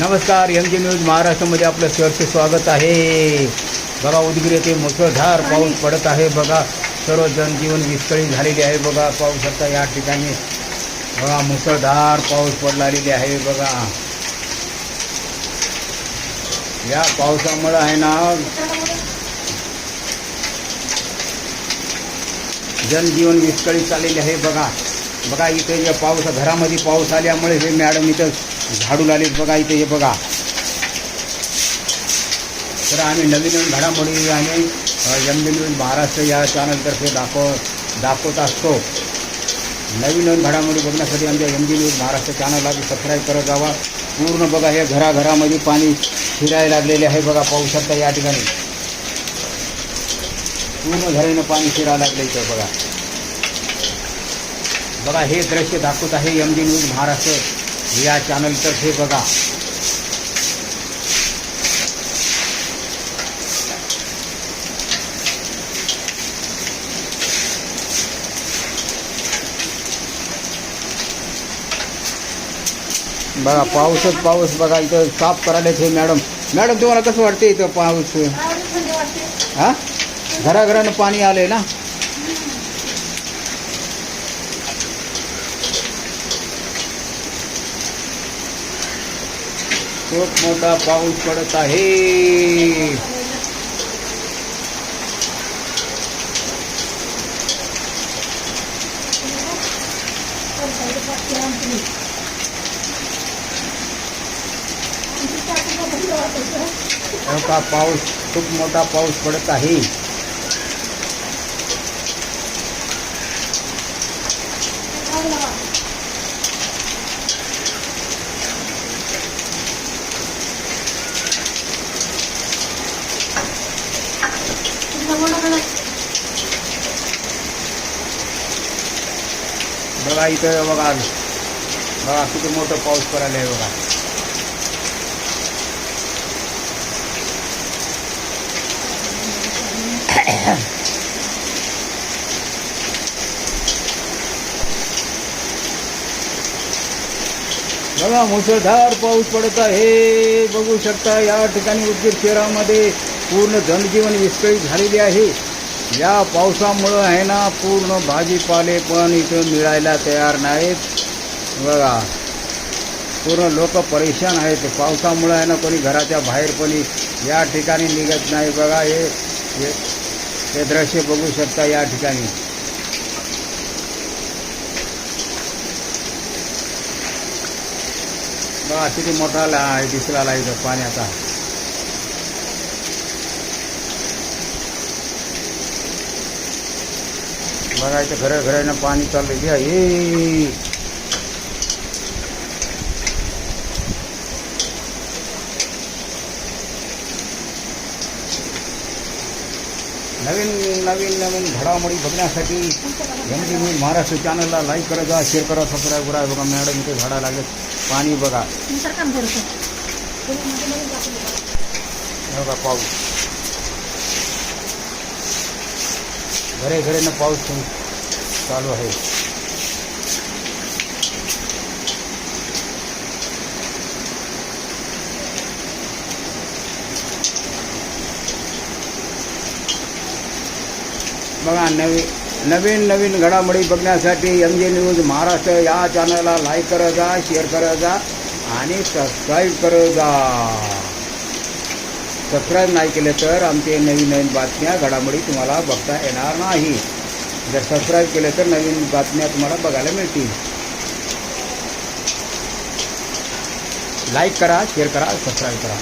नमस्कार M G news महाराष्ट्रामध्ये आपलं सहर्ष स्वागत आहे. बघा उदगीर येथे मुसळधार पाऊस पडत आहे. बघा सर्व जनजीवन विस्कळीत झालेली आहे. बघा पाऊस शकता या ठिकाणी. बघा मुसळधार पाऊस पडलेली आहे. बघा. या पावसामुळं आहे ना जनजीवन विस्कळीत चाललेले आहे. बघा बघा इथे जे पाऊस घरामध्ये पाऊस आल्यामुळे हे मॅडम इथं झाडू लागले बघा इथे, हे बघा. तर आम्ही नवीन नवीन घडामोडी आणि एम बी न्यूज़ महाराष्ट्र या चॅनलतर्फे दाखव दाखवत असतो नवीन नवीन घडामोडी बघण्यासाठी आमच्या एम बी न्यूज़ महाराष्ट्र चॅनलला सबस्क्राईब करत जावा पूर्ण बघा हे घराघरामध्ये पाणी फिरायला लागलेले आहे बघा पाहू शकता या ठिकाणी पूर्ण झऱ्यानं पाणी फिरायला लागलं इथं बघा बघा हे दृश्य दाखवत आहे एम डी न्यूज़ महाराष्ट्र या चॅनलतर्फे बघा। बघा पाऊसच पाऊस बघा इथं साफ़ करायला हे मॅडम। मॅडम तुम्हाला कसं वाटते इथं पाऊस? हा? घराघरानं पाणी आलंय ना? खूप मोठा पाऊस पडत आहे. मोठा पाऊस खूप मोठा पाऊस पडत आहे. बघा इथं बघा बघा किती मोठं पाऊस पडायला आहे बघा. बघा मुसळधार पाऊस पडत आहे. बघू शकता या ठिकाणी उदगीर शहरामध्ये पूर्ण जनजीवन विस्कळीत झालेले आहे. या पावसामुळं आहे ना पूर्ण भाजीपाले पण इथं मिळायला तयार नाहीत. बघा पूर्ण लोक परेशान आहेत. पावसामुळं आहे ना कोणी घराच्या बाहेर कोणी या ठिकाणी निघत नाही. बघा हे हे- हे दृश्य बघू शकता या ठिकाणी. बघा किती मोठा ला दिसला इथं पाण्याचा. बघा इथं घरं घरानं पाणी चाललंय. घ्या ये नवीन नवीन नवीन घडामोडी बघण्यासाठी एम डी न्यूज महाराष्ट्र चॅनलला लाईक करा जा शेअर करा सबस्क्राईब करा. बघा मॅडम इथे झाडा लागले पाणी बघा. बघा पाऊस. घरे घरेनं पाऊस चालू आहे. बघा नवीन नवीन नवीन घडामोडी बघण्यासाठी एम जे न्यूज महाराष्ट्र या चॅनलला लाईक करत जा शेअर करत जा आणि सबस्क्राईब करत जा. सबस्क्राईब नाही केले तर आमचे नवीन नवीन बातम्या घडामोडी तुम्हाला बघता येणार नाही. जर सबस्क्राईब केले तर नवीन बातम्या तुम्हाला बघायला मिळतील. लाईक करा शेअर करा सबस्क्राईब करा.